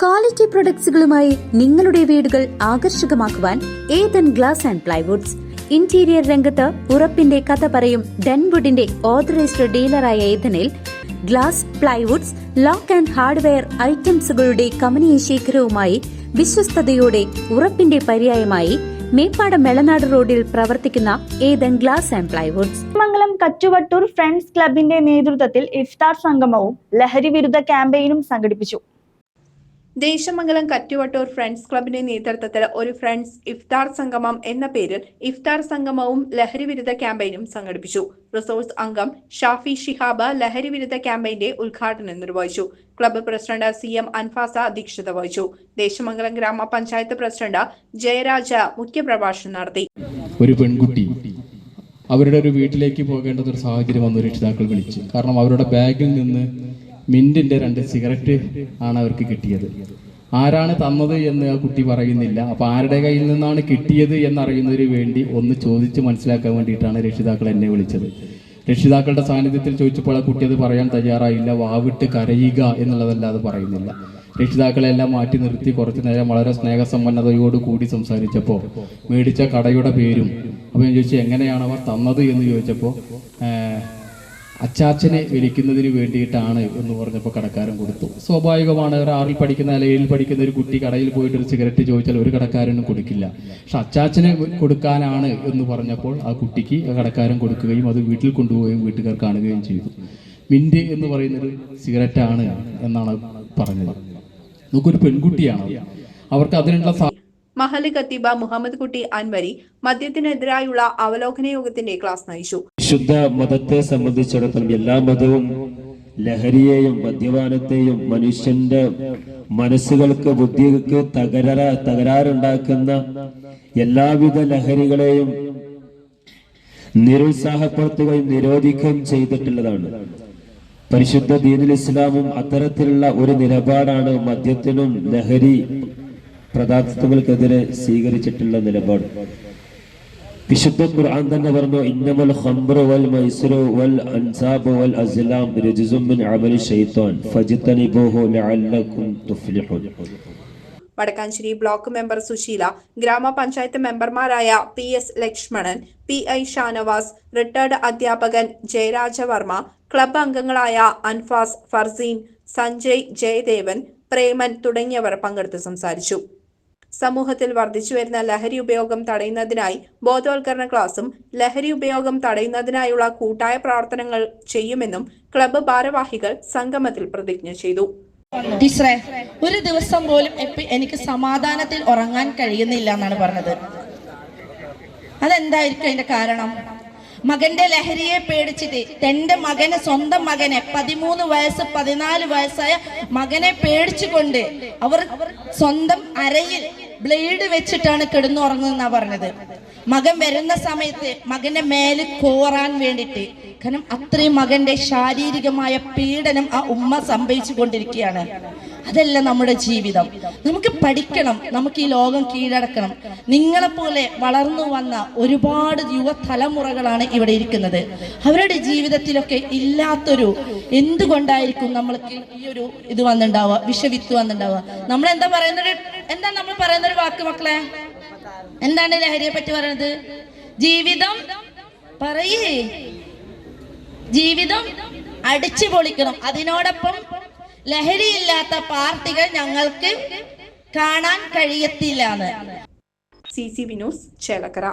Quality പ്രൊഡക്ട്സുകളുമായി നിങ്ങളുടെ വീടുകൾ ആകർഷകമാക്കുവാൻ Ethan glass and plywoods interior രംഗത്ത് ഉറപ്പിന്റെ കഥ പറയും ഡെൻവുഡിന്റെ ഓതറൈസ്ഡ് ഡീലറായ ഏതനിൽ glass plywoods lock and hardware ഐറ്റംസുകളുടെ കമനീയ ശേഖരവുമായി വിശ്വസ്തയോടെ ഉറപ്പിന്റെ പര്യായമായി മേപ്പാടം മെളനാട് റോഡിൽ പ്രവർത്തിക്കുന്ന Ethan glass and plywoods Mangalam Kachuvattoor friends ക്ലബിന്റെ നേതൃത്വത്തിൽ ഇഫ്താർ സംഗമവും ലഹരി വിരുദ്ധ ക്യാമ്പയിനും സംഘടിപ്പിച്ചു. ദേശമംഗലം കറ്റുവട്ടൂർ ഫ്രണ്ട്സ് ക്ലബിന്റെ നേതൃത്വത്തിൽ ഒരു ഫ്രണ്ട്സ് ഇഫ്താർ സംഗമം എന്ന പേരിൽ ഇഫ്താർ സംഗമവും ലഹരി വിരുദ്ധ ക്യാമ്പയിനും സംഘടിപ്പിച്ചു. റിസോഴ്സ് അംഗം ഷാഫി ഷിഹാബ് ലഹരി വിരുദ്ധ ക്യാമ്പയിന്റെ ഉദ്ഘാടനം നിർവഹിച്ചു. Club president C M Anfasa അധ്യക്ഷത വഹിച്ചു. ദേശമംഗലം ഗ്രാമപഞ്ചായത്ത് പ്രസിഡന്റ് ജയരാജ മുഖ്യപ്രഭാഷണം നടത്തി. ഒരു പെൺകുട്ടി അവരുടെ ഒരു വീട്ടിലേക്ക് പോകേണ്ട ഒരു സാഹചര്യം വന്നു രക്ഷിതാക്കൾ വിളിച്ചു. കാരണം അവരുടെ ബാഗിൽ നിന്ന് മിന്റിന്റെ രണ്ട് സിഗരറ്റ് ആണ് അവർക്ക് കിട്ടിയത്. ആരാണ് തന്നത് എന്ന് ആ കുട്ടി പറയുന്നില്ല. അപ്പോൾ ആരുടെ കയ്യിൽ നിന്നാണ് കിട്ടിയത് എന്നറിയുന്നതിന് വേണ്ടി ഒന്ന് ചോദിച്ച് മനസ്സിലാക്കാൻ വേണ്ടിയിട്ടാണ് രക്ഷിതാക്കൾ എന്നെ വിളിച്ചത്. രക്ഷിതാക്കളുടെ സാന്നിധ്യത്തിൽ ചോദിച്ചപ്പോൾ ആ കുട്ടി അത് പറയാൻ തയ്യാറായില്ല. വാവിട്ട് കരയുക എന്നുള്ളതല്ലാതെ പറയുന്നില്ല. രക്ഷിതാക്കളെല്ലാം മാറ്റി നിർത്തി കുറച്ചു നേരം വളരെ സ്നേഹസമ്പന്നതയോട് കൂടി സംസാരിച്ചപ്പോൾ മേടിച്ച കടയുടെ പേരും അപ്പോൾ ഞാൻ ചോദിച്ചു എങ്ങനെയാണ് അവർ തന്നത്? എന്ന് ചോദിച്ചപ്പോൾ അച്ചാച്ചനെ വിളിക്കുന്നതിന് വേണ്ടിയിട്ടാണ് എന്ന് പറഞ്ഞപ്പോൾ കടക്കാരൻ കൊടുത്തു. സ്വാഭാവികമാണ് ഒരു ആറിൽ പഠിക്കുന്ന അല്ലെങ്കിൽ ഏഴിൽ പഠിക്കുന്ന ഒരു കുട്ടി കടയിൽ പോയിട്ട് ഒരു സിഗരറ്റ് ചോദിച്ചാൽ ഒരു കടക്കാരനും കൊടുക്കില്ല. പക്ഷെ അച്ചാച്ചനെ കൊടുക്കാനാണ് എന്ന് പറഞ്ഞപ്പോൾ ആ കുട്ടിക്ക് കടക്കാരൻ കൊടുക്കുകയും അത് വീട്ടിൽ കൊണ്ടുപോവുകയും വീട്ടുകാർ കാണുകയും ചെയ്തു. മിന്റ് എന്ന് പറയുന്നൊരു സിഗരറ്റാണ് എന്നാണ് പറഞ്ഞത്. നമുക്കൊരു പെൺകുട്ടിയാണ്. അവർക്ക് അതിനുള്ള മഹൽ ഖത്തീബ മുഹമ്മദ് കുട്ടി അൻവരി മദ്യത്തിനെതിരായുള്ള അവലോകന യോഗത്തിന്റെ ക്ലാസ് നയിച്ചു. ശുദ്ധ മതത്തെ സംബന്ധിച്ചിടത്തോളം എല്ലാ മതവും ലഹരിയെയും മദ്യപാനത്തെയും മനുഷ്യന്റെ മനസ്സുകൾക്ക് ബുദ്ധിക്ക് തകരാ തകരാറുണ്ടാക്കുന്ന എല്ലാവിധ ലഹരികളെയും നിരുത്സാഹപ്പെടുത്തുകയും നിരോധിക്കുകയും ചെയ്തിട്ടുള്ളതാണ്. പരിശുദ്ധ ദീനുൽ ഇസ്ലാമും അത്തരത്തിലുള്ള ഒരു നിലപാടാണ് മദ്യത്തിനും ലഹരി പദാർത്ഥങ്ങൾക്കെതിരെ സ്വീകരിച്ചിട്ടുള്ള നിലപാട്. വിശുദ്ധ ഖുർആൻ തന്നെ പറഞ്ഞു ഇന്നമൽ ഖംറു വൽ മൈസറു വൽ അൻസാബു വൽ അസ്ലാം രജ്സും മിൻ അമലി ശൈത്താൻ ഫജ്തനിബൂഹു ലഅല്ലകും തുഫ്ലിഹു വടക്കാഞ്ചേരി ബ്ലോക്ക് മെമ്പർ സുശീല ഗ്രാമപഞ്ചായത്ത് മെമ്പർമാരായ P S Lakshmanan P I Shanavas retired അധ്യാപകൻ ജയരാജവർമ്മ ക്ലബ് അംഗങ്ങളായ അൻഫാസ് ഫർസീൻ സഞ്ജയ് ജയദേവൻ പ്രേമൻ തുടങ്ങിയവർ പങ്കെടുത്ത് സംസാരിച്ചു. സമൂഹത്തിൽ വർദ്ധിച്ചുവരുന്ന ലഹരി ഉപയോഗം തടയുന്നതിനായി ബോധവൽക്കരണ ക്ലാസും ലഹരി ഉപയോഗം തടയുന്നതിനായുള്ള കൂട്ടായ പ്രവർത്തനങ്ങൾ ചെയ്യുമെന്നും ക്ലബ്ബ് ഭാരവാഹികൾ സംഗമത്തിൽ പ്രതിജ്ഞ ചെയ്തു. ഒരു ദിവസം പോലും എനിക്ക് സമാധാനത്തിൽ ഉറങ്ങാൻ കഴിയുന്നില്ല എന്നാണ് പറഞ്ഞത്. അതെന്തായിരിക്കും അതിന്റെ കാരണം? മകന്റെ ലഹരിയെ പേടിച്ചിട്ട് തന്റെ മകനെ സ്വന്തം മകനെ പതിമൂന്ന് വയസ്സ് പതിനാല് വയസ്സായ മകനെ പേടിച്ചുകൊണ്ട് അവർ സ്വന്തം അരയിൽ ബ്ലേഡ് വെച്ചിട്ടാണ് കിടന്നുറങ്ങുന്ന പറഞ്ഞത്. മകൻ വരുന്ന സമയത്ത് മകന്റെ മേൽ കോറാൻ വേണ്ടിയിട്ട് കാരണം അത്രയും മകന്റെ ശാരീരികമായ പീഡനം ആ ഉമ്മ സംഭവിച്ചു കൊണ്ടിരിക്കുകയാണ് അതല്ല നമ്മുടെ ജീവിതം. നമുക്ക് പഠിക്കണം നമുക്ക് ഈ ലോകം കീഴടക്കണം. നിങ്ങളെപ്പോലെ വളർന്നു വന്ന ഒരുപാട് യുവതലമുറകളാണ് ഇവിടെ ഇരിക്കുന്നത്. അവരുടെ ജീവിതത്തിലൊക്കെ ഇല്ലാത്തൊരു എന്തുകൊണ്ടായിരിക്കും നമ്മൾക്ക് ഈ ഒരു ഇത് വന്നിണ്ടാവുക വിഷവിത്ത് വന്നിണ്ടാവുക? നമ്മൾ എന്താ പറയുന്നൊരു എന്താ നമ്മൾ പറയുന്നൊരു വാക്ക് മക്കളെ? എന്താണ് ലഹരിയെ പറ്റി പറയുന്നത് ജീവിതം പറയേ. ജീവിതം അടിച്ചു പൊളിക്കണം. അതിനോടൊപ്പം ലഹരിയില്ലാത്ത പാർട്ടികൾ ഞങ്ങൾക്ക് കാണാൻ കഴിയത്തില്ല സി സി വിനോസ് ചേലക്കര.